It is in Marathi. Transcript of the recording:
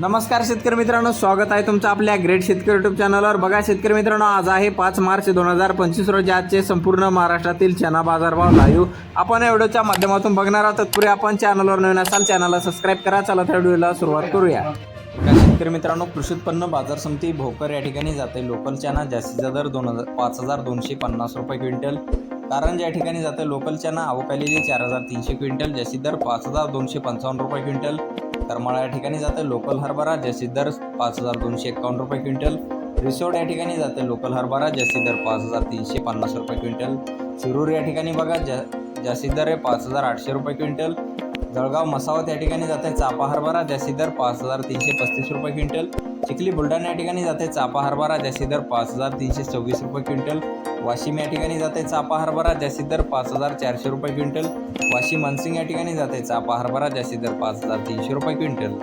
नमस्कार शेतकरी मित्रांनो स्वागत आहे तुमचं आपल्या ग्रेट शेतकरी युट्यूब चॅनलवर बघा शेतकरी मित्रांनो आज आहे पाच मार्च दोन हजार पंचवीस रोजी. आजचे संपूर्ण महाराष्ट्रातील चना बाजारभाव लाईव्ह. आपण या व्हिडिओच्या माध्यमातून बघणार आहोत. तत्पूर्वी आपण चॅनलवर नवीन असाल चॅनलला सबस्क्राईब करा. चला तर व्हिडिओला सुरुवात करूया. शेतकरी मित्रांनो कृषी उत्पन्न बाजार समिती भोकर या ठिकाणी जाते. लोकल चना जास्तीचा दर दोन हजार पाच हजार दोनशे पन्नास रुपये क्विंटल. कारण ज्या ठिकाणी जाते लोकल चना अवकाली चार हजार तीनशे क्विंटल. जास्तीत दर पाच हजार दोनशे पंचावन्न रुपये क्विंटल. करमाळा या ठिकाणी जाते लोकल हरभरा जास्तीत दर पाच हजार दोनशे एकावन्न रुपये क्विंटल. रिसोड या ठिकाणी जाते लोकल हरभरा जास्तीत दर पाच हजार तीनशे पन्नास रुपये क्विंटल. शिरूर या ठिकाणी बघा ज्या जास्तीत दर आहे पाच हजार आठशे रुपये क्विंटल. जळगाव मसावत या ठिकाणी जाते चापा हरभरा जास्तीत दर पाच हजार तीनशे पस्तीस रुपये क्विंटल. चिखली बुलढाणा या ठिकाणी जाते चापा हरभरा जास्तीत दर पाच हजार तीनशे सव्वीस रुपये क्विंटल. वाशिम या ठिकाणी जाते चापा हरभरा जास्तीत दर पाच हजार चारशे रुपये क्विंटल. वाशिम मनसिंग या ठिकाणी जाते चापा हरभरा जास्तीत दर पाच हजार तीनशे रुपये क्विंटल.